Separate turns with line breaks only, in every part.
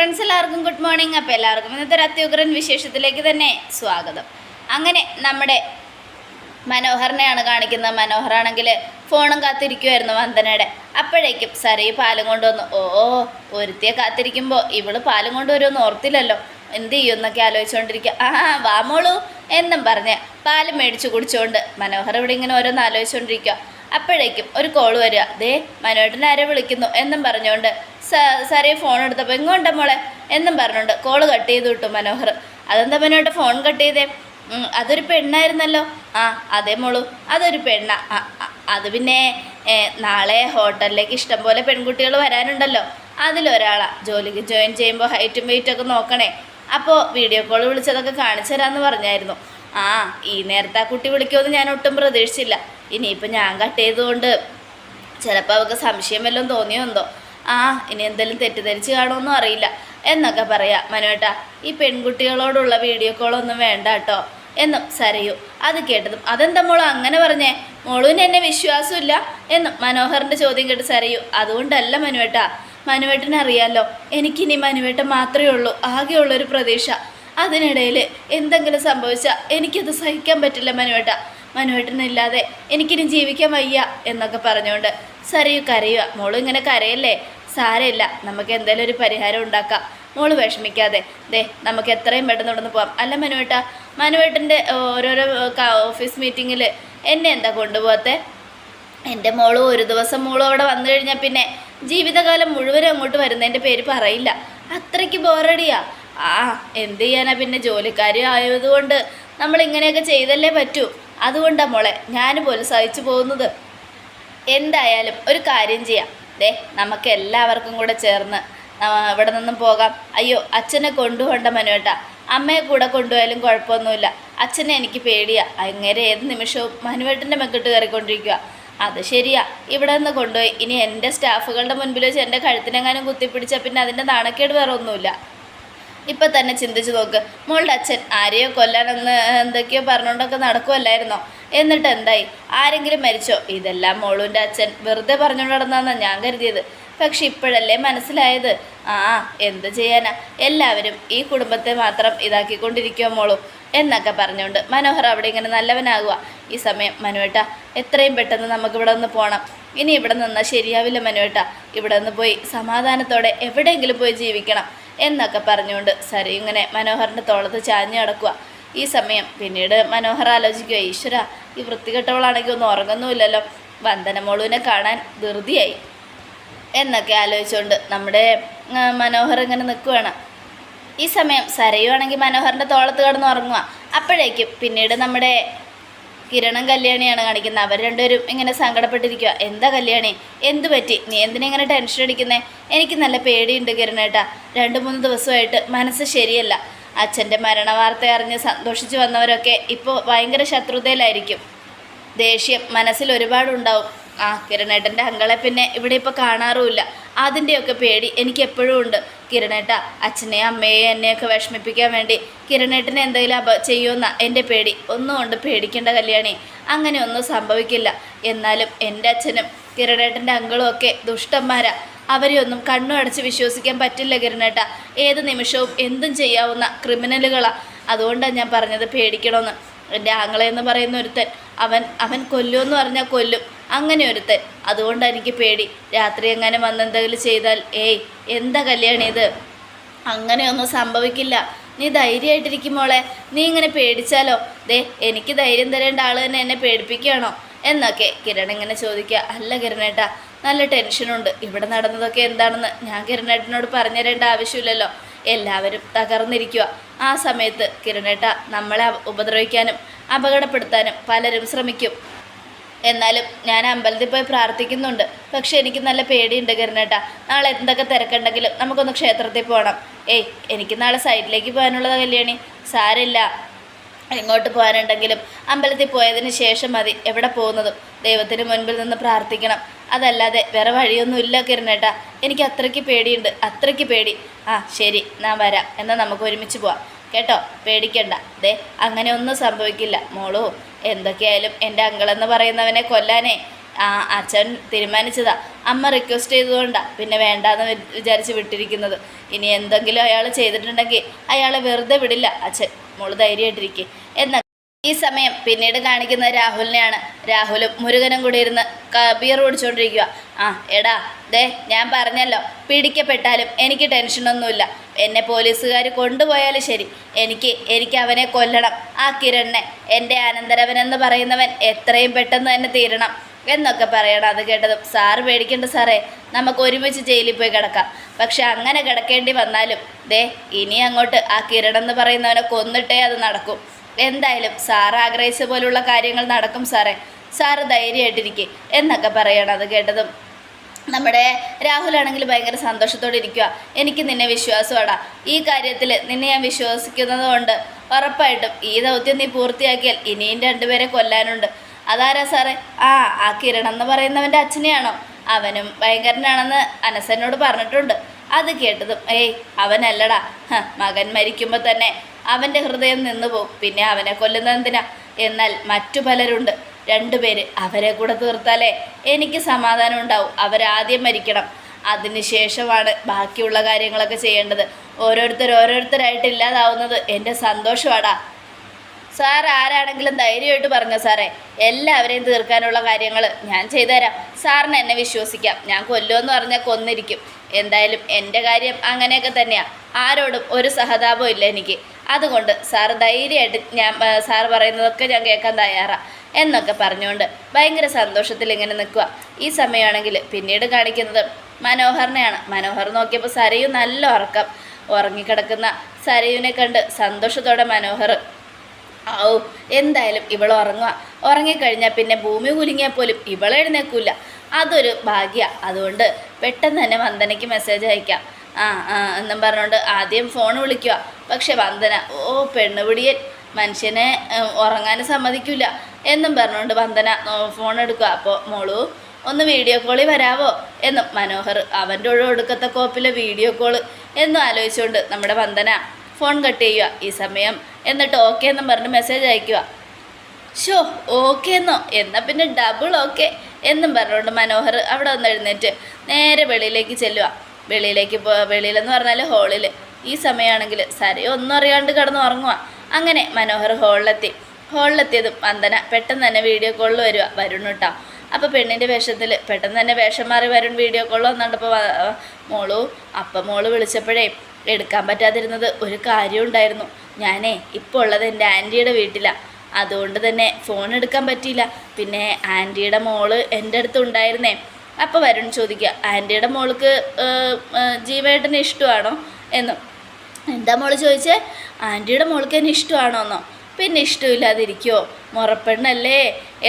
Friends എല്ലാവർക്കും good morning അപ്പോൾ എല്ലാവർക്കും ഇന്നത്തെ ഒരു അത്യുഗ്രൻ വിശേഷത്തിലേക്ക് തന്നെ സ്വാഗതം. അങ്ങനെ നമ്മുടെ മനോഹറിനെയാണ് കാണിക്കുന്നത്. മനോഹറാണെങ്കിൽ ഫോണും കാത്തിരിക്കുമായിരുന്നു വന്ദനയുടെ. അപ്പോഴേക്കും സരയു പാലും കൊണ്ടുവന്നു. ഓ ഒരുത്തിയെ കാത്തിരിക്കുമ്പോൾ ഇവൾ പാലും കൊണ്ടുവരുമെന്ന് ഓർത്തില്ലല്ലോ. എന്ത് ചെയ്യും എന്നൊക്കെ ആലോചിച്ചുകൊണ്ടിരിക്കുക ആ വാമോളൂ എന്നും പറഞ്ഞ് പാൽ മേടിച്ചു കുടിച്ചുകൊണ്ട് മനോഹർ ഇവിടെ ഇങ്ങനെ ഓരോന്ന് ആലോചിച്ചുകൊണ്ടിരിക്കുക അപ്പോഴേക്കും ഒരു കോൾ വരിക. ദേ മനോട്ടൻ ആരെ വിളിക്കുന്നു എന്നും പറഞ്ഞുകൊണ്ട് സാറേ ഫോൺ എടുത്തപ്പോൾ എങ്ങോട്ടാ മോളെ? എന്നും പറഞ്ഞുകൊണ്ട് കോൾ കട്ട് ചെയ്ത് വിട്ടു മനോഹർ. അതെന്താ മനോട്ട് ഫോൺ കട്ട് ചെയ്തേ? അതൊരു പെണ്ണായിരുന്നല്ലോ. ആ അതേ മോളു അതൊരു പെണ്ണ. അത് പിന്നെ നാളെ ഹോട്ടലിലേക്ക് ഇഷ്ടം പോലെ പെൺകുട്ടികൾ വരാനുണ്ടല്ലോ. അതിലൊരാളാ. ജോലിക്ക് ജോയിൻ ചെയ്യുമ്പോൾ ഹൈറ്റും വെയിറ്റും ഒക്കെ നോക്കണേ. അപ്പോൾ വീഡിയോ കോൾ വിളിച്ചതൊക്കെ കാണിച്ചു തരാമെന്ന് പറഞ്ഞായിരുന്നു. ആ ഈ നേരത്തെ ആ കുട്ടി വിളിക്കുമെന്ന് ഞാൻ ഒട്ടും പ്രതീക്ഷിച്ചില്ല. ഇനിയിപ്പോൾ ഞാൻ കട്ട് ചെയ്തുകൊണ്ട് ചിലപ്പോൾ അവൾക്ക് സംശയം വല്ലതും തോന്നിയോ ആ ഇനി എന്തെങ്കിലും തെറ്റിദ്ധരിച്ച് കാണുമെന്നും അറിയില്ല. എന്നൊക്കെ പറയാം മനുവേട്ടാ ഈ പെൺകുട്ടികളോടുള്ള വീഡിയോ കോളൊന്നും വേണ്ട കേട്ടോ. എന്നും സരയു അത് കേട്ടതും അതെന്താ മോൾ അങ്ങനെ പറഞ്ഞേ? മോളുവിന് എന്നെ വിശ്വാസമില്ല? എന്നും മനോഹറിന്റെ ചോദ്യം കേട്ട് സരയു അതുകൊണ്ടല്ല മനുവേട്ട. മനുവേട്ടനറിയാലോ എനിക്കിനി മനുവേട്ടൻ മാത്രമേ ഉള്ളൂ ആകെയുള്ളൊരു പ്രതീക്ഷ. അതിനിടയിൽ എന്തെങ്കിലും സംഭവിച്ചാൽ എനിക്കത് സഹിക്കാൻ പറ്റില്ല മനുവേട്ട. മനുവേട്ടനില്ലാതെ എനിക്കിനി ജീവിക്കാൻ വയ്യ എന്നൊക്കെ പറഞ്ഞുകൊണ്ട് സരയു കരയുക മോൾ ഇങ്ങനെ കരയല്ലേ? സാരമില്ല നമുക്ക് എന്തെങ്കിലും ഒരു പരിഹാരം ഉണ്ടാക്കാം. മോൾ വിഷമിക്കാതെ ദേ നമുക്ക് എത്രയും പെട്ടെന്ന് ഇവിടെ നിന്ന് പോവാം. അല്ല മനുവേട്ട മനുവേട്ടന്റെ ഓരോരോ ഓഫീസ് മീറ്റിങ്ങിൽ എന്നെ എന്താ കൊണ്ടുപോകത്തെ എന്റെ മോളും ഒരു ദിവസം മോളും അവിടെ വന്നു കഴിഞ്ഞാൽ പിന്നെ ജീവിതകാലം മുഴുവനും അങ്ങോട്ട് വരുന്നതിന്റെ പേര് പറയില്ല. അത്രയ്ക്ക് ബോറടിയാ. ആ എന്ത് ചെയ്യാനാ പിന്നെ ജോലിക്കാരി ആയതുകൊണ്ട് നമ്മൾ ഇങ്ങനെയൊക്കെ ചെയ്തല്ലേ പറ്റൂ. അതുകൊണ്ടാണ് മോളെ ഞാൻ പോലും സഹിച്ചു പോകുന്നത്. എന്തായാലും ഒരു കാര്യം ചെയ്യാം. ദേ നമുക്ക് എല്ലാവർക്കും കൂടെ ചേർന്ന് ഇവിടെ നിന്നും പോകാം. അയ്യോ അച്ഛനെ കൊണ്ടുപോകണ്ട മനുവേട്ട അമ്മയെ കൂടെ കൊണ്ടുപോയാലും കുഴപ്പമൊന്നുമില്ല. അച്ഛനെ എനിക്ക് പേടിയാ. അങ്ങനെ ഏത് നിമിഷവും മനുവേട്ടന്റെ മെക്കിട്ട് കയറിക്കൊണ്ടിരിക്കുക അത് ശരിയാ. ഇവിടെ നിന്ന് കൊണ്ടുപോയി. ഇനി എന്റെ സ്റ്റാഫുകളുടെ മുൻപിൽ വെച്ച് എന്റെ കഴുത്തിനെങ്ങാനും കുത്തിപ്പിടിച്ചാൽ പിന്നെ അതിന്റെ നാണക്കേട് വേറെ ഒന്നുമില്ല ഇപ്പൊ തന്നെ ചിന്തിച്ചു നോക്ക്. മോളുടെ അച്ഛൻ ആരെയോ കൊല്ലാനെന്ന് എന്തൊക്കെയോ പറഞ്ഞുകൊണ്ടൊക്കെ നടക്കുമല്ലായിരുന്നോ എന്നിട്ട് എന്തായി? ആരെങ്കിലും മരിച്ചോ? ഇതെല്ലാം മോളുവിന്റെ അച്ഛൻ വെറുതെ പറഞ്ഞുകൊണ്ട് ഞാൻ കരുതിയത്. പക്ഷെ ഇപ്പോഴല്ലേ മനസ്സിലായത്? ആ എന്ത് ചെയ്യാനാ? എല്ലാവരും ഈ കുടുംബത്തെ മാത്രം ഇതാക്കിക്കൊണ്ടിരിക്കുമോ മോളും എന്നൊക്കെ പറഞ്ഞുകൊണ്ട് മനോഹർ അവിടെ ഇങ്ങനെ നല്ലവനാകുക ഈ സമയം മനുവേട്ട എത്രയും പെട്ടെന്ന് നമുക്ക് ഇവിടെ നിന്ന് പോകണം ഇനി ഇവിടെ നിന്നാൽ ശരിയാവില്ല മനുവേട്ട. ഇവിടെ നിന്ന് പോയി സമാധാനത്തോടെ എവിടെയെങ്കിലും പോയി ജീവിക്കണം. എന്നൊക്കെ പറഞ്ഞുകൊണ്ട് സരി ഇങ്ങനെ മനോഹറിന്റെ തോളത്ത് ചാഞ്ഞു കിടക്കുക ഈ സമയം പിന്നീട് മനോഹർ ആലോചിക്കുക ഈശ്വര ഈ വൃത്തികെട്ടവളാണെങ്കിൽ ഒന്നും ഉറങ്ങുന്നുമില്ലല്ലോ. വന്ദനമോളുവിനെ കാണാൻ ധൃതിയായി. എന്നൊക്കെ ആലോചിച്ചുകൊണ്ട് നമ്മുടെ മനോഹർ ഇങ്ങനെ നിൽക്കുകയാണ് ഈ സമയം സരയുവാണെങ്കിൽ മനോഹറിന്റെ തോളത്ത് കിടന്ന് ഉറങ്ങുക അപ്പോഴേക്കും പിന്നീട് നമ്മുടെ കിരണും കല്യാണിയാണ് കാണിക്കുന്നത്. അവർ രണ്ടുപേരും ഇങ്ങനെ സങ്കടപ്പെട്ടിരിക്കുക എന്താ കല്യാണി? എന്ത് പറ്റി? നീ എന്തിനാ ഇങ്ങനെ ടെൻഷൻ അടിക്കുന്നേ? എനിക്ക് നല്ല പേടിയുണ്ട് കിരണേട്ടാ. രണ്ട് മൂന്ന് ദിവസമായിട്ട് മനസ്സ് ശരിയല്ല. അച്ഛന്റെ മരണവാർത്ത അറിഞ്ഞ് സന്തോഷിച്ച് വന്നവരൊക്കെ ഇപ്പോൾ ഭയങ്കര ശത്രുതയിലായിരിക്കും. ദേഷ്യം മനസ്സിൽ ഒരുപാടുണ്ടാവും. ആ കിരണേട്ടന്റെ അങ്കളെ പിന്നെ ഇവിടെ ഇപ്പോൾ കാണാറുമില്ല. അതിന്റെയൊക്കെ പേടി എനിക്ക് എപ്പോഴും ഉണ്ട്. കിരണേട്ട അച്ഛനെയും അമ്മയെയും എന്നെയൊക്കെ വിഷമിപ്പിക്കാൻ വേണ്ടി കിരണേട്ടനെ എന്തെങ്കിലും അപ ചെയ്യുമെന്ന എന്റെ പേടി. ഒന്നും കൊണ്ട് പേടിക്കേണ്ട കല്യാണി. അങ്ങനെ ഒന്നും സംഭവിക്കില്ല. എന്നാലും എന്റെ അച്ഛനും കിരണേട്ടന്റെ അങ്കളും ഒക്കെ ദുഷ്ടന്മാരാ. അവരെ ഒന്നും കണ്ണു അടച്ച് വിശ്വസിക്കാൻ പറ്റില്ല കിരണേട്ട. ഏത് നിമിഷവും എന്തും ചെയ്യാവുന്ന ക്രിമിനലുകളാണ് അതുകൊണ്ടാണ് ഞാൻ പറഞ്ഞത് പേടിക്കണമെന്ന്. എന്റെ ആങ്ങളെ എന്ന് പറയുന്ന ഒരുത്തൻ അവൻ അവൻ കൊല്ലുമെന്ന് പറഞ്ഞാൽ കൊല്ലും. അങ്ങനെ ഒരുത്തൻ അതുകൊണ്ടാണ് എനിക്ക് പേടി. രാത്രി എങ്ങനെ വന്നെന്തെങ്കിലും ചെയ്താൽ? ഏയ് എന്താ കല്യാണി ഇത്? അങ്ങനെയൊന്നും സംഭവിക്കില്ല. നീ ധൈര്യമായിട്ടിരിക്കും മോളെ. നീ ഇങ്ങനെ പേടിച്ചാലോ? ദേ എനിക്ക് ധൈര്യം തരേണ്ട ആൾ തന്നെ എന്നെ പേടിപ്പിക്കുകയാണോ? എന്നൊക്കെ കിരൺ ഇങ്ങനെ ചോദിക്കുക. അല്ല കിരണേട്ടാ നല്ല ടെൻഷനുണ്ട്. ഇവിടെ നടന്നതൊക്കെ എന്താണെന്ന് ഞാൻ കിരണേട്ടനോട് പറഞ്ഞു തരേണ്ട ആവശ്യമില്ലല്ലോ. എല്ലാവരും തകർന്നിരിക്കുക. ആ സമയത്ത് കിരണേട്ട നമ്മളെ ഉപദ്രവിക്കാനും അപകടപ്പെടുത്താനും പലരും ശ്രമിക്കും. എന്നാലും ഞാൻ അമ്പലത്തിൽ പോയി പ്രാർത്ഥിക്കുന്നുണ്ട്. പക്ഷെ എനിക്ക് നല്ല പേടിയുണ്ട് കരുണേട്ടാ. നാളെ എന്തൊക്കെ തിരക്കുണ്ടെങ്കിലും നമുക്കൊന്ന് ക്ഷേത്രത്തിൽ പോകണം ഏയ് എനിക്ക് നാളെ സൈഡിലേക്ക് പോകാനുള്ളത് കല്യാണി. സാരില്ല എങ്ങോട്ട് പോകാനുണ്ടെങ്കിലും അമ്പലത്തിൽ പോയതിന് ശേഷം മതി എവിടെ പോകുന്നതും. ദൈവത്തിന് മുൻപിൽ നിന്ന് പ്രാർത്ഥിക്കണം. അതല്ലാതെ വേറെ വഴിയൊന്നുമില്ല കിരണേട്ടാ. എനിക്ക് അത്രയ്ക്ക് പേടിയുണ്ട്. അത്രയ്ക്ക് പേടി. ആ ശരി ഞാൻ വരാം. എന്നാൽ നമുക്ക് ഒരുമിച്ച് പോവാം. കേട്ടോ? പേടിക്കണ്ട. ദേ അങ്ങനെ ഒന്നും സംഭവിക്കില്ല. മോളു എന്തൊക്കെയായാലും എന്റെ അങ്കളെന്ന് പറയുന്നവനെ കൊല്ലാനേ. ആ അച്ഛൻ തീരുമാനിച്ചതാ. അമ്മ റിക്വസ്റ്റ് ചെയ്തതുകൊണ്ടാ. പിന്നെ വേണ്ടാന്ന് വിചാരിച്ച് വിട്ടിരിക്കുന്നത്. ഇനി എന്തെങ്കിലും അയാൾ ചെയ്തിട്ടുണ്ടെങ്കിൽ അയാളെ വെറുതെ വിടില്ല അച്ഛൻ. മോൾ ധൈര്യമായിട്ടിരിക്കേ. എന്ന ഈ സമയം പിന്നീട് കാണിക്കുന്ന രാഹുലിനെയാണ്. രാഹുലും മുരുകനും കൂടി ഇരുന്ന് ബിയർ ഓടിച്ചുകൊണ്ടിരിക്കുക ആ എടാ ദേ ഞാൻ പറഞ്ഞല്ലോ പിടിക്കപ്പെട്ടാലും എനിക്ക് ടെൻഷനൊന്നുമില്ല. എന്നെ പോലീസുകാർ കൊണ്ടുപോയാലും ശരി. എനിക്ക് എനിക്ക് അവനെ കൊല്ലണം. ആ കിരണിനെ എന്റെ അനന്തരവനെന്ന് പറയുന്നവൻ എത്രയും പെട്ടെന്ന് തന്നെ തീരണം എന്നൊക്കെ പറയണം. അത് കേട്ടതും സാറ് പേടിക്കണ്ട സാറേ. നമുക്ക് ഒരുമിച്ച് ജയിലിൽ പോയി കിടക്കാം. പക്ഷെ അങ്ങനെ കിടക്കേണ്ടി വന്നാലും ദേ ഇനി അങ്ങോട്ട് ആ കിരണെന്ന് പറയുന്നവനെ കൊന്നിട്ടേ അത് നടക്കും. എന്തായാലും സാർ ആഗ്രഹിച്ച പോലുള്ള കാര്യങ്ങൾ നടക്കും സാറേ. സാറ് ധൈര്യമായിട്ടിരിക്കെ. എന്നൊക്കെ പറയണം അത് കേട്ടതും. നമ്മുടെ രാഹുലാണെങ്കിൽ ഭയങ്കര സന്തോഷത്തോടെ ഇരിക്കുക എനിക്ക് നിന്നെ വിശ്വാസമാടാ ഈ കാര്യത്തിൽ നിന്നെ ഞാൻ വിശ്വസിക്കുന്നത് കൊണ്ട് ഉറപ്പായിട്ടും ഈ ദൗത്യം നീ പൂർത്തിയാക്കിയാൽ ഇനിയും രണ്ടുപേരെ കൊല്ലാനുണ്ട്. അതാരാ സാറേ? ആ ആ കിരൺ എന്ന് പറയുന്നവന്റെ അച്ഛനെയാണോ? അവനും ഭയങ്കരനാണെന്ന് അനസനോട് പറഞ്ഞിട്ടുണ്ട്. അത് കേട്ടതും ഏയ് അവനല്ലടാ. മകൻ മരിക്കുമ്പോൾ തന്നെ അവന്റെ ഹൃദയം നിന്നു പോകും. പിന്നെ അവനെ കൊല്ലുന്നത് എന്തിനാ എന്നാൽ മറ്റു പലരുണ്ട്. രണ്ടുപേര് അവരെ കൂടെ തീർത്താലേ എനിക്ക് സമാധാനം ഉണ്ടാവും. അവരാദ്യം മരിക്കണം. അതിനുശേഷമാണ് ബാക്കിയുള്ള കാര്യങ്ങളൊക്കെ ചെയ്യേണ്ടത്. ഓരോരുത്തർ ഓരോരുത്തരായിട്ട് ഇല്ലാതാവുന്നത് എന്റെ സന്തോഷമാടാ സാർ ആരാണെങ്കിലും ധൈര്യമായിട്ട് പറഞ്ഞു സാറേ? എല്ലാവരെയും തീർക്കാനുള്ള കാര്യങ്ങൾ ഞാൻ ചെയ്തുതരാം. സാറിന് എന്നെ വിശ്വസിക്കാം. ഞാൻ കൊല്ലുമെന്ന് പറഞ്ഞാൽ കൊന്നിരിക്കും. എന്തായാലും എന്റെ കാര്യം അങ്ങനെയൊക്കെ തന്നെയാണ് ആരോടും ഒരു സഹതാപവും ഇല്ല എനിക്ക്. അതുകൊണ്ട് സാർ ധൈര്യമായിട്ട് ഞാൻ സാർ പറയുന്നതൊക്കെ ഞാൻ കേൾക്കാൻ തയ്യാറാണ് എന്നൊക്കെ പറഞ്ഞുകൊണ്ട് ഭയങ്കര സന്തോഷത്തിൽ ഇങ്ങനെ നിൽക്കുക ഈ സമയമാണെങ്കിൽ പിന്നീട് കാണിക്കുന്നത് മനോഹറിനെയാണ്. മനോഹർ നോക്കിയപ്പോൾ സരയു നല്ല ഉറക്കം ഉറങ്ങിക്കിടക്കുന്ന സരയുവിനെ കണ്ട് സന്തോഷത്തോടെ മനോഹർ ഔ എന്തായാലും ഇവൾ ഉറങ്ങുക ഉറങ്ങിക്കഴിഞ്ഞാൽ പിന്നെ ഭൂമി കുലുങ്ങിയാൽ പോലും ഇവളെഴുന്നേക്കില്ല അതൊരു ഭാഗ്യ. അതുകൊണ്ട് പെട്ടെന്ന് തന്നെ വന്ദനയ്ക്ക് മെസ്സേജ് അയക്കാം. ആ ആ എന്നും പറഞ്ഞുകൊണ്ട് ആദ്യം ഫോൺ വിളിക്കുക പക്ഷെ വന്ദന ഓ പെണ്ണുപിടിയൻ മനുഷ്യനെ ഉറങ്ങാൻ സമ്മതിക്കില്ല എന്നും പറഞ്ഞുകൊണ്ട് വന്ദന ഫോൺ എടുക്കുക അപ്പോൾ മോളു ഒന്ന് വീഡിയോ കോളിൽ വരാവോ? എന്നും മനോഹർ അവന്റെ ഒഴി ഒടുക്കത്തെ കോപ്പിലെ വീഡിയോ കോൾ എന്നും ആലോചിച്ചുകൊണ്ട് നമ്മുടെ വന്ദന ഫോൺ കട്ട് ചെയ്യുക ഈ സമയം എന്നിട്ട് ഓക്കെ എന്നും പറഞ്ഞ് മെസ്സേജ് അയക്കുക ഷോ ഓക്കെ എന്നോ. എന്നാൽ പിന്നെ ഡബിൾ ഓക്കെ എന്നും പറഞ്ഞുകൊണ്ട് മനോഹർ അവിടെ വന്ന് എഴുന്നേറ്റ് നേരെ വെളിയിലേക്ക് ചെല്ലുക വെളിയിലേക്ക് പോ വെളിയിലെന്ന് പറഞ്ഞാൽ ഹോളിൽ ഈ സമയമാണെങ്കിൽ സരയോ ഒന്നും അറിയാണ്ട് കിടന്ന് ഉറങ്ങുക അങ്ങനെ മനോഹർ ഹോളിലെത്തി ഹോളിലെത്തിയതും വന്ദന പെട്ടെന്ന് തന്നെ വീഡിയോ കോളിൽ വരിക വരുൺ കേട്ടോ അപ്പോൾ പെണ്ണിന്റെ വേഷത്തിൽ പെട്ടെന്ന് തന്നെ വേഷം മാറി വരുൺ വീഡിയോ കോളിൽ വന്നപ്പോൾ മോളു അപ്പം മോൾ വിളിച്ചപ്പോഴേ എടുക്കാൻ പറ്റാതിരുന്നത് ഒരു കാര്യം ഉണ്ടായിരുന്നു ഞാനേ ഇപ്പോൾ ഉള്ളത് എന്റെ ആന്റിയുടെ വീട്ടിലാണ് അതുകൊണ്ട് തന്നെ ഫോൺ എടുക്കാൻ പറ്റിയില്ല. പിന്നെ ആന്റിയുടെ മോൾ എന്റെ അടുത്ത് ഉണ്ടായിരുന്നേ. അപ്പോൾ വരുൺ ചോദിക്കുക ആന്റിയുടെ മോൾക്ക് ജീവേട്ടന് ഇഷ്ടമാണോ? എന്നും. എന്താ മോൾ ചോദിച്ചേ ആന്റിയുടെ മോൾക്ക് എന്നെ ഇഷ്ടമാണോ എന്നോ പിന്നെ ഇഷ്ടമില്ലാതിരിക്കുമോ മുറപ്പെണ്ണല്ലേ?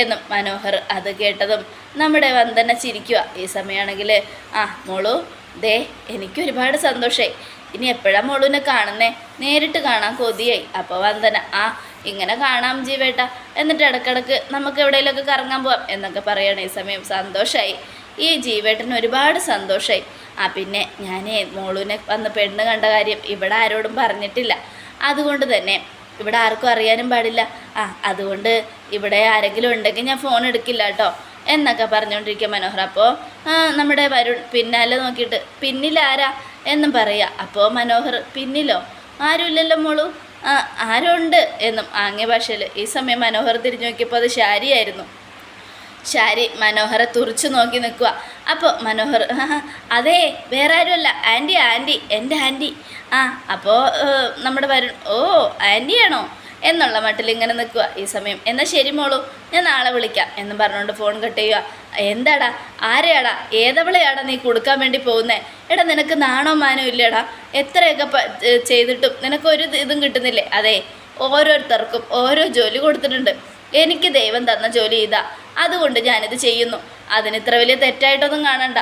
എന്നും മനോഹർ അത് കേട്ടതും നമ്മുടെ വന്ദന ചിരിക്കുക. ഈ സമയമാണെങ്കിൽ ആ മോളു ദേ എനിക്കൊരുപാട് സന്തോഷമായി ഇനി എപ്പോഴാണ് മോളുവിനെ കാണുന്നേ? നേരിട്ട് കാണാൻ കൊതിയായി. അപ്പോൾ വന്ദന ആ ഇങ്ങനെ കാണാം ജീവേട്ട. എന്നിട്ട് ഇടക്കിടക്ക് നമുക്ക് എവിടെയെങ്കിലുമൊക്കെ കറങ്ങാൻ പോവാം എന്നൊക്കെ പറയണേ ഈ സമയം സന്തോഷമായി ഈ ജീവേട്ടന് ഒരുപാട് സന്തോഷമായി ആ പിന്നെ ഞാൻ മോളുവിനെ വന്ന് പെണ്ണ് കണ്ട കാര്യം ഇവിടെ ആരോടും പറഞ്ഞിട്ടില്ല. അതുകൊണ്ട് തന്നെ ഇവിടെ ആർക്കും അറിയാനും പാടില്ല. ആ അതുകൊണ്ട് ഇവിടെ ആരെങ്കിലും ഉണ്ടെങ്കിൽ ഞാൻ ഫോൺ എടുക്കില്ല കേട്ടോ എന്നൊക്കെ പറഞ്ഞുകൊണ്ടിരിക്കുക മനോഹർ അപ്പോൾ നമ്മുടെ വരുൺ പിന്നാലെ നോക്കിയിട്ട് പിന്നിലാരാ? എന്നും പറയുക അപ്പോൾ മനോഹർ പിന്നിലോ? ആരുമില്ലല്ലോ മോളു. ആ ആരുണ്ട് എന്നും ആംഗ്യ ഭാഷയിൽ ഈ സമയം മനോഹർ തിരിഞ്ഞു നോക്കിയപ്പോൾ അത് ശാരിയായിരുന്നു. ശാരി മനോഹറെ തുറച്ചു നോക്കി നിൽക്കുക. അപ്പോൾ മനോഹർ അതേ വേറെ ആരുമല്ല ആന്റി ആന്റി എന്റെ ആന്റി. ആ അപ്പോൾ നമ്മുടെ വരുൺ ഓ ആന്റിയാണോ? എന്നുള്ള മട്ടിൽ ഇങ്ങനെ നിൽക്കുക. ഈ സമയം. എന്നാൽ ശരി മോളൂ ഞാൻ നാളെ വിളിക്കാം എന്ന് പറഞ്ഞുകൊണ്ട് ഫോൺ കട്ട് ചെയ്യുക. എന്താടാ ആരെയാടാ? ഏതവളെയാടാ നീ കൊടുക്കാൻ വേണ്ടി പോകുന്നേ? എടാ നിനക്ക് നാണോ മാനോ ഇല്ലേടാ? എത്രയൊക്കെ ചെയ്തിട്ടും നിനക്ക് ഒരു ഇതും കിട്ടുന്നില്ലേ? അതെ ഓരോരുത്തർക്കും ഓരോ ജോലി കൊടുത്തിട്ടുണ്ട്. എനിക്ക് ദൈവം തന്ന ജോലി ഇതാ. അതുകൊണ്ട് ഞാനിത് ചെയ്യുന്നു. അതിന് ഇത്ര വലിയ തെറ്റായിട്ടൊന്നും കാണണ്ട.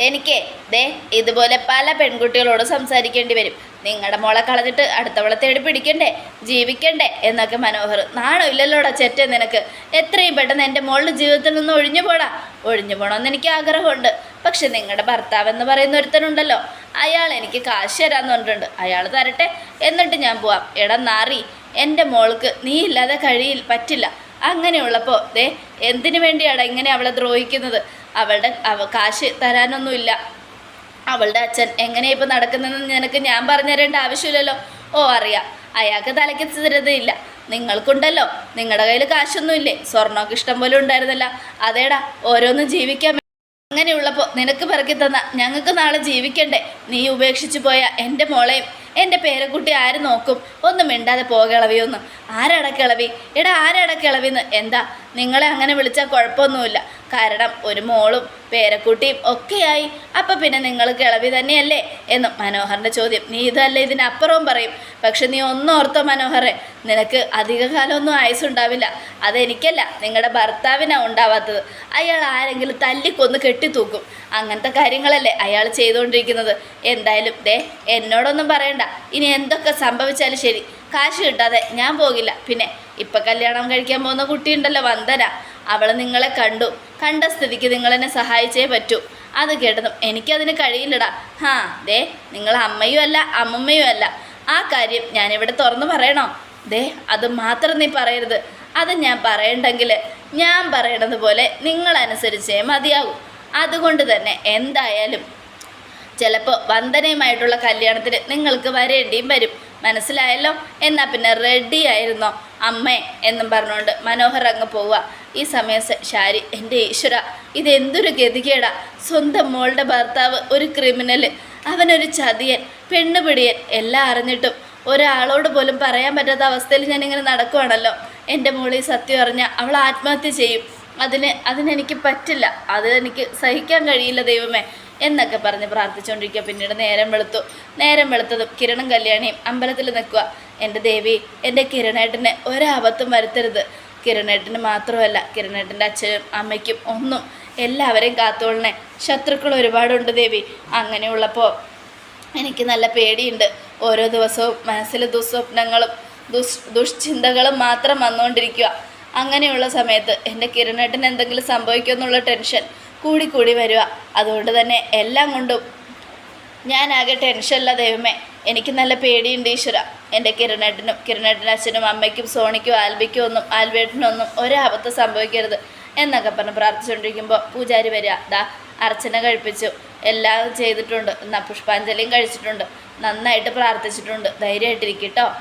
എനിക്ക് ദേ ഇതുപോലെ പല പെൺകുട്ടികളോട് സംസാരിക്കേണ്ടി വരും. നിങ്ങളുടെ മോളെ കളഞ്ഞിട്ട് അടുത്തവളെ തേടി പിടിക്കണ്ടേ? ജീവിക്കണ്ടേ? എന്നൊക്കെ മനോഹർ നാണോ ഇല്ലല്ലോടാ ചെറ്റ നിനക്ക്? എത്രയും പെട്ടെന്ന് എന്റെ മോളുടെ ജീവിതത്തിൽ നിന്ന് ഒഴിഞ്ഞു പോടാ. ഒഴിഞ്ഞു പോകണമെന്ന് എനിക്ക് ആഗ്രഹമുണ്ട്. പക്ഷെ നിങ്ങളുടെ ഭർത്താവ് എന്ന് പറയുന്ന ഒരുത്തനുണ്ടല്ലോ. അയാൾ എനിക്ക് കാശ് തരാമെന്ന് പറഞ്ഞിട്ടുണ്ട്. അയാൾ തരട്ടെ? എന്നിട്ട് ഞാൻ പോവാം. എടാ നാറി എന്റെ മോൾക്ക് നീ ഇല്ലാതെ കഴിയിൽ പറ്റില്ല. അങ്ങനെയുള്ളപ്പോൾ ദേ എന്തിനു വേണ്ടിയാണ് ഇങ്ങനെ അവളെ ദ്രോഹിക്കുന്നത്? അവളുടെ അവ കാശ് തരാനൊന്നുമില്ല. അവളുടെ അച്ഛൻ എങ്ങനെയാണ് ഇപ്പോൾ നടക്കുന്നതെന്ന് നിനക്ക് ഞാൻ പറഞ്ഞു തരേണ്ട ആവശ്യമില്ലല്ലോ? ഓ അറിയാം. അയാൾക്ക് തലയ്ക്ക് സ്ഥിരതയില്ല. നിങ്ങൾക്കുണ്ടല്ലോ. നിങ്ങളുടെ കയ്യിൽ കാശൊന്നുമില്ലേ? സ്വർണമൊക്കെ ഇഷ്ടം പോലെ ഉണ്ടായിരുന്നില്ല. അതേടാ ഓരോന്നും ജീവിക്കാൻ അങ്ങനെയുള്ളപ്പോൾ നിനക്ക് പിറക്കി തന്ന ഞങ്ങൾക്ക് നാളെ ജീവിക്കണ്ടേ? നീ ഉപേക്ഷിച്ചു പോയ എന്റെ മോളെയും എന്റെ പേരക്കുട്ടി ആര് നോക്കും? ഒന്നും മിണ്ടാതെ പോകളവിയൊന്നും ആരടക്കളവി എടാ ആരടക്കളവിന്ന് എന്താ? നിങ്ങളെ അങ്ങനെ വിളിച്ചാൽ കുഴപ്പമൊന്നുമില്ല. കാരണം ഒരു മോളും പേരക്കുട്ടിയും ഒക്കെയായി. അപ്പം പിന്നെ നിങ്ങൾ കിളവി തന്നെയല്ലേ? എന്ന് മനോഹറിന്റെ ചോദ്യം. നീ ഇതല്ല ഇതിനപ്പുറവും പറയും. പക്ഷെ നീ ഒന്നും ഓർത്തോ മനോഹറെ. നിനക്ക് അധികകാലമൊന്നും ആയുസുണ്ടാവില്ല അതെനിക്കല്ല. നിങ്ങളുടെ ഭർത്താവിനാണ് ഉണ്ടാവാത്തത്. അയാൾ ആരെങ്കിലും തല്ലിക്കൊന്ന് കെട്ടിത്തൂക്കും. അങ്ങനത്തെ കാര്യങ്ങളല്ലേ അയാൾ ചെയ്തുകൊണ്ടിരിക്കുന്നത് എന്തായാലും ദേ എന്നോടൊന്നും പറയണ്ട. ഇനി എന്തൊക്കെ സംഭവിച്ചാലും ശരി. കാശ് കിട്ടാതെ ഞാൻ പോകില്ല. പിന്നെ ഇപ്പം കല്യാണം കഴിക്കാൻ പോകുന്ന കുട്ടിയുണ്ടല്ലോ വന്ദന. അവൾ നിങ്ങളെ കണ്ടു. കണ്ട സ്ഥിതിക്ക് നിങ്ങളെന്നെ സഹായിച്ചേ പറ്റൂ. അത് കേട്ടതും എനിക്കതിന് കഴിയില്ലടാ. ഹാ ദേ നിങ്ങൾ അമ്മയും അല്ല അമ്മമ്മയും അല്ല. ആ കാര്യം ഞാനിവിടെ തുറന്നു പറയണോ? ദേ അത് മാത്രം നീ പറയരുത്. അത് ഞാൻ പറയണ്ടെങ്കിൽ ഞാൻ പറയണത് പോലെ നിങ്ങളനുസരിച്ചേ മതിയാകൂ അതുകൊണ്ട് തന്നെ എന്തായാലും ചിലപ്പോൾ വന്ദനയുമായിട്ടുള്ള കല്യാണത്തിന് നിങ്ങൾക്ക് വരേണ്ടിയും വരും. മനസ്സിലായല്ലോ? എന്നാൽ പിന്നെ റെഡി ആയിരുന്നോ? അമ്മേ എന്നും പറഞ്ഞുകൊണ്ട് മനോഹർ അങ്ങ് പോവുക. ഈ സമയം ശാരി എന്റെ ഈശ്വര ഇതെന്തൊരു ഗതികേടാ. സ്വന്തം മോളുടെ ഭർത്താവ് ഒരു ക്രിമിനൽ അവനൊരു ചതിയൻ പെണ്ണുപിടിയൻ എല്ലാം അറിഞ്ഞിട്ടും ഒരാളോട് പോലും പറയാൻ പറ്റാത്ത അവസ്ഥയിൽ ഞാനിങ്ങനെ നടക്കുവാണല്ലോ. എന്റെ മോളീ സത്യം അറിഞ്ഞാൽ അവൾ ആത്മഹത്യ ചെയ്യും. അതിന് അതിനെനിക്ക് പറ്റില്ല. അത് എനിക്ക് സഹിക്കാൻ കഴിയില്ല ദൈവമേ എന്നൊക്കെ പറഞ്ഞ് പ്രാർത്ഥിച്ചുകൊണ്ടിരിക്കുക പിന്നീട് നേരം വെളുത്തു. നേരം വെളുത്തതും കിരണും കല്യാണിയും അമ്പലത്തിൽ നിൽക്കുക എന്റെ ദേവി എന്റെ കിരണേട്ടന് ഒരാപത്തും വരുത്തരുത്. കിരണേട്ടന് മാത്രമല്ല കിരണേട്ടന്റെ അച്ഛനും അമ്മയ്ക്കും ഒന്നും. എല്ലാവരെയും കാത്തോളണേ. ശത്രുക്കൾ ഒരുപാടുണ്ട് ദേവി. അങ്ങനെയുള്ളപ്പോൾ എനിക്ക് നല്ല പേടിയുണ്ട്. ഓരോ ദിവസവും മനസ്സിൽ ദുസ്വപ്നങ്ങളും ദുഷ് ദുഷ്ചിന്തകളും മാത്രം വന്നുകൊണ്ടിരിക്കുക അങ്ങനെയുള്ള സമയത്ത് എന്റെ കിരണേട്ടന് എന്തെങ്കിലും സംഭവിക്കുമെന്നുള്ള ടെൻഷൻ കൂടി കൂടി വരിക. അതുകൊണ്ട് തന്നെ എല്ലാം കൊണ്ടും ഞാനാകെ ടെൻഷനില്ല ദൈവമേ. എനിക്ക് നല്ല പേടിയുണ്ട് ഈശ്വര. എന്റെ കിരണേട്ടനും കിരണേട്ടന്റെ അച്ഛനും അമ്മയ്ക്കും സോണിക്കും ആൽബിക്കും ഒന്നും ആൽബേട്ടനൊന്നും ഒരാപത്ത് സംഭവിക്കരുത് എന്നൊക്കെ പറഞ്ഞ് പ്രാർത്ഥിച്ചുകൊണ്ടിരിക്കുമ്പോൾ പൂജാരി വരിക. ദാ അർച്ചന കഴിപ്പിച്ചു. എല്ലാം ചെയ്തിട്ടുണ്ട്. എന്നാൽ പുഷ്പാഞ്ജലിയും കഴിച്ചിട്ടുണ്ട്. നന്നായിട്ട് പ്രാർത്ഥിച്ചിട്ടുണ്ട്. ധൈര്യമായിട്ടിരിക്കട്ടോ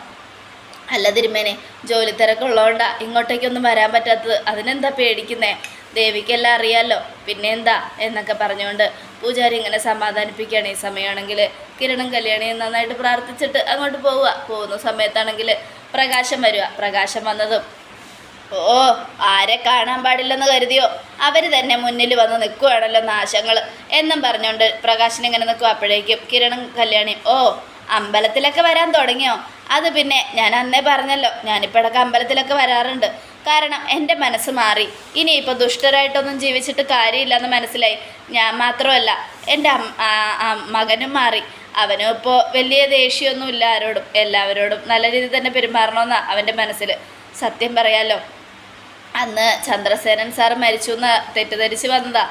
അല്ല തിരുമേനെ ജോലി തിരക്കുള്ളതുകൊണ്ടാ ഇങ്ങോട്ടേക്കൊന്നും വരാൻ പറ്റാത്തത്. അതിനെന്താ പേടിക്കുന്നേ? ദേവിക്കെല്ലാം അറിയാലോ. പിന്നെ എന്താ എന്നൊക്കെ പറഞ്ഞുകൊണ്ട് പൂജാരി ഇങ്ങനെ സമാധാനിപ്പിക്കുകയാണ്. ഈ സമയമാണെങ്കിൽ കിരണം കല്യാണി നന്നായിട്ട് പ്രാർത്ഥിച്ചിട്ട് അങ്ങോട്ട് പോവുക. പോകുന്ന സമയത്താണെങ്കിൽ പ്രകാശം വരിക. പ്രകാശം വന്നതും ഓ ആരെ കാണാൻ പാടില്ലെന്ന് കരുതിയോ? അവർ തന്നെ മുന്നിൽ വന്ന് നിൽക്കുകയാണല്ലോ നാശങ്ങൾ എന്നും പറഞ്ഞുകൊണ്ട് പ്രകാശൻ ഇങ്ങനെ നിൽക്കും. അപ്പോഴേക്കും കിരണും കല്യാണി ഓ അമ്പലത്തിലൊക്കെ വരാൻ തുടങ്ങിയോ? അത് പിന്നെ ഞാൻ അന്നേ പറഞ്ഞല്ലോ ഞാനിപ്പോൾ ഇടയ്ക്ക് അമ്പലത്തിലൊക്കെ വരാറുണ്ട്. കാരണം എന്റെ മനസ്സ് മാറി. ഇനിയിപ്പോൾ ദുഷ്ടരായിട്ടൊന്നും ജീവിച്ചിട്ട് കാര്യമില്ലെന്ന് മനസ്സിലായി. ഞാൻ മാത്രമല്ല എന്റെ മകനും മാറി. അവനും ഇപ്പോൾ വലിയ ദേഷ്യമൊന്നും ഇല്ല ആരോടും. എല്ലാവരോടും നല്ല രീതിയിൽ തന്നെ പെരുമാറണമെന്നാണ് അവന്റെ മനസ്സിൽ സത്യം പറയാലോ അന്ന് ചന്ദ്രസേനൻ സാർ മരിച്ചു എന്ന് തെറ്റിദ്ധരിച്ച് വന്നതാ.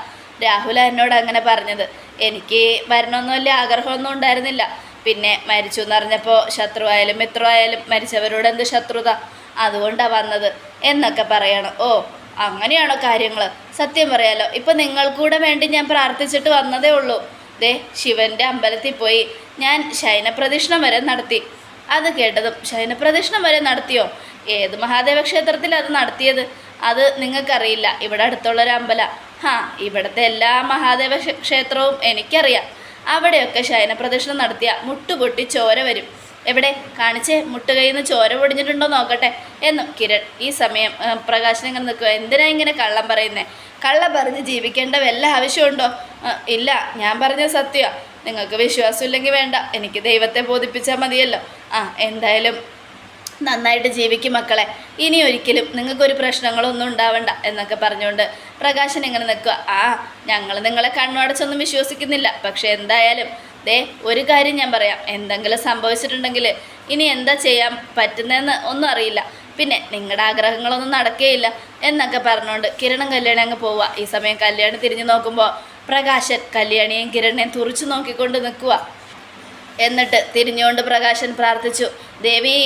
രാഹുൽ എന്നോട് അങ്ങനെ പറഞ്ഞത്. എനിക്ക് വരണമെന്നും വലിയ ആഗ്രഹമൊന്നും ഉണ്ടായിരുന്നില്ല. പിന്നെ മരിച്ചു എന്ന് പറഞ്ഞപ്പോൾ ശത്രുവായാലും മിത്രമായാലും മരിച്ചവരോട് എന്ത് ശത്രുത? അതുകൊണ്ടാണ് വന്നത്. എന്നൊക്കെ പറയണം. ഓ അങ്ങനെയാണോ കാര്യങ്ങൾ സത്യം പറയാലോ ഇപ്പം നിങ്ങൾക്കൂടെ വേണ്ടി ഞാൻ പ്രാർത്ഥിച്ചിട്ട് വന്നതേ ഉള്ളൂ. ദേ ശിവന്റെ അമ്പലത്തിൽ പോയി ഞാൻ ശയനപ്രദക്ഷിണം വരെ നടത്തി. അത് കേട്ടതും ശയനപ്രദക്ഷിണം വരെ നടത്തിയോ? ഏത് മഹാദേവ ക്ഷേത്രത്തിൽ അത് നടത്തിയത്? അത് നിങ്ങൾക്കറിയില്ല. ഇവിടെ അടുത്തുള്ളൊരു അമ്പല. ഹാ ഇവിടുത്തെ എല്ലാ മഹാദേവ ക്ഷേത്രവും എനിക്കറിയാം. അവിടെയൊക്കെ ശയന പ്രദക്ഷിണം നടത്തിയ മുട്ടുപൊട്ടി ചോര വരും. എവിടെ? കാണിച്ചേ. മുട്ടുകയിൽ നിന്ന് ചോര പൊടിഞ്ഞിട്ടുണ്ടോ നോക്കട്ടെ. എന്നും കിരൺ ഈ സമയം പ്രകാശനം ഇങ്ങനെ നിൽക്കുക എന്തിനാ ഇങ്ങനെ കള്ളം പറയുന്നേ? കള്ളം പറഞ്ഞ് ജീവിക്കേണ്ട വല്ല ആവശ്യമുണ്ടോ? ഇല്ല. ഞാൻ പറഞ്ഞ സത്യമാണ് നിങ്ങൾക്ക് വിശ്വാസമില്ലെങ്കിൽ വേണ്ട. എനിക്ക് ദൈവത്തെ ബോധിപ്പിച്ചാൽ മതിയല്ലോ. ആ എന്തായാലും നന്നായിട്ട് ജീവിക്കും മക്കളെ. ഇനി ഒരിക്കലും നിങ്ങൾക്കൊരു പ്രശ്നങ്ങളൊന്നും ഉണ്ടാവണ്ട എന്നൊക്കെ പറഞ്ഞുകൊണ്ട് പ്രകാശൻ ഇങ്ങനെ നിൽക്കുക. ആ ഞങ്ങൾ നിങ്ങളെ കണ്ണുടച്ചൊന്നും വിശ്വസിക്കുന്നില്ല. പക്ഷെ എന്തായാലും ദേ ഒരു കാര്യം ഞാൻ പറയാം. എന്തെങ്കിലും സംഭവിച്ചിട്ടുണ്ടെങ്കിൽ ഇനി എന്താ ചെയ്യാൻ പറ്റുന്നതെന്ന് ഒന്നും അറിയില്ല. പിന്നെ നിങ്ങളുടെ ആഗ്രഹങ്ങളൊന്നും നടക്കുകയില്ല എന്നൊക്കെ പറഞ്ഞുകൊണ്ട് കിരണം കല്യാണി അങ്ങ് പോവുക. ഈ സമയം കല്യാണി തിരിഞ്ഞു നോക്കുമ്പോൾ പ്രകാശൻ കല്യാണിയെയും കിരണിനെയും തുറിച്ചു നോക്കിക്കൊണ്ട് നിൽക്കുക. എന്നിട്ട് തിരിഞ്ഞുകൊണ്ട് പ്രകാശൻ പ്രാർത്ഥിച്ചു ദേവി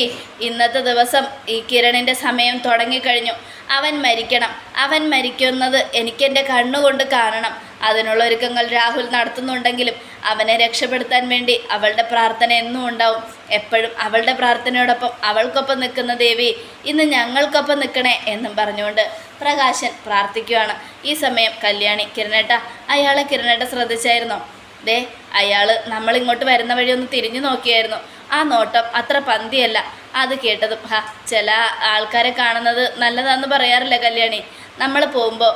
ഇന്നത്തെ ദിവസം ഈ കിരണിന്റെ സമയം തുടങ്ങിക്കഴിഞ്ഞു. അവൻ മരിക്കണം. അവൻ മരിക്കുന്നത് എനിക്കെന്റെ കണ്ണുകൊണ്ട് കാണണം. അതിനുള്ള ഒരുക്കങ്ങൾ രാഹുൽ നടത്തുന്നുണ്ടെങ്കിലും അവനെ രക്ഷപ്പെടുത്താൻ വേണ്ടി അവളുടെ പ്രാർത്ഥന എന്നും ഉണ്ടാവും. എപ്പോഴും അവളുടെ പ്രാർത്ഥനയോടൊപ്പം അവൾക്കൊപ്പം നിൽക്കുന്ന ദേവി ഇന്ന് ഞങ്ങൾക്കൊപ്പം നിൽക്കണേ എന്നും പറഞ്ഞുകൊണ്ട് പ്രകാശൻ പ്രാർത്ഥിക്കുകയാണ് ഈ സമയം കല്യാണി കിരണേട്ട അയാളെ കിരണേട്ട ശ്രദ്ധിച്ചായിരുന്നോ? ദേ അയാൾ നമ്മളിങ്ങോട്ട് വരുന്ന വഴി ഒന്ന് തിരിഞ്ഞു നോക്കിയായിരുന്നു. ആ നോട്ടം അത്ര പന്തിയല്ല. അത് കേട്ടതും ഹാ ചില ആൾക്കാരെ കാണുന്നത് നല്ലതാണെന്ന് പറയാറില്ല കല്യാണി? നമ്മൾ പോകുമ്പോൾ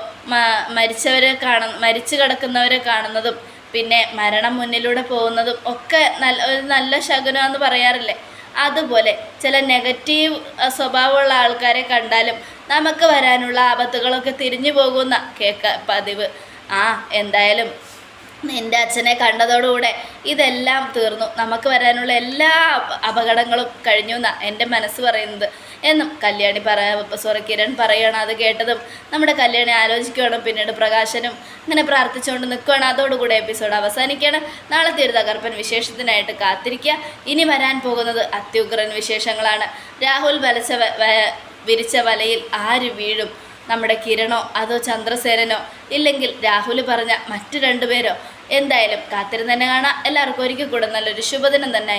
മരിച്ചവരെ കാണ മരിച്ചു കിടക്കുന്നവരെ കാണുന്നതും പിന്നെ മരണം മുന്നിലൂടെ പോകുന്നതും ഒക്കെ നല്ല ഒരു നല്ല ശകുനമെന്ന് പറയാറില്ലേ? അതുപോലെ ചില നെഗറ്റീവ് സ്വഭാവമുള്ള ആൾക്കാരെ കണ്ടാലും നമുക്ക് വരാനുള്ള ആപത്തുകളൊക്കെ തിരിഞ്ഞു പോകുന്ന കേൾക്ക പതിവ്. ആ എന്തായാലും നിന്റെ അച്ഛനെ കണ്ടതോടുകൂടെ ഇതെല്ലാം തീർന്നു. നമുക്ക് വരാനുള്ള എല്ലാ അപകടങ്ങളും കഴിഞ്ഞു എന്നാണ് എന്റെ മനസ്സ് പറയുന്നത്. എന്നും കല്യാണി പറ സോറി കിരൺ പറയണം അത് കേട്ടതും. നമ്മുടെ കല്യാണി ആലോചിക്കുകയാണ്. പിന്നീട് പ്രകാശനും ഇങ്ങനെ പ്രാർത്ഥിച്ചുകൊണ്ട് നിൽക്കുകയാണ്. അതോടുകൂടെ എപ്പിസോഡ് അവസാനിക്കുകയാണ്. നാളത്തെ ഒരു തകർപ്പൻ വിശേഷത്തിനായിട്ട് കാത്തിരിക്കുക. ഇനി വരാൻ പോകുന്നത് അത്യുഗ്രൻ വിശേഷങ്ങളാണ്. രാഹുൽ വലച്ച വിരിച്ച വലയിൽ ആര് വീഴും? നമ്മുടെ കിരണോ അതോ ചന്ദ്രസേനനോ ഇല്ലെങ്കിൽ രാഹുൽ പറഞ്ഞ മറ്റു രണ്ടുപേരോ എന്തായാലും കാത്തിരുന്ന് തന്നെ കാണാം. എല്ലാവർക്കും ഒരിക്കൽ കൂടെ നല്ലൊരു ശുഭദിനം തന്നെ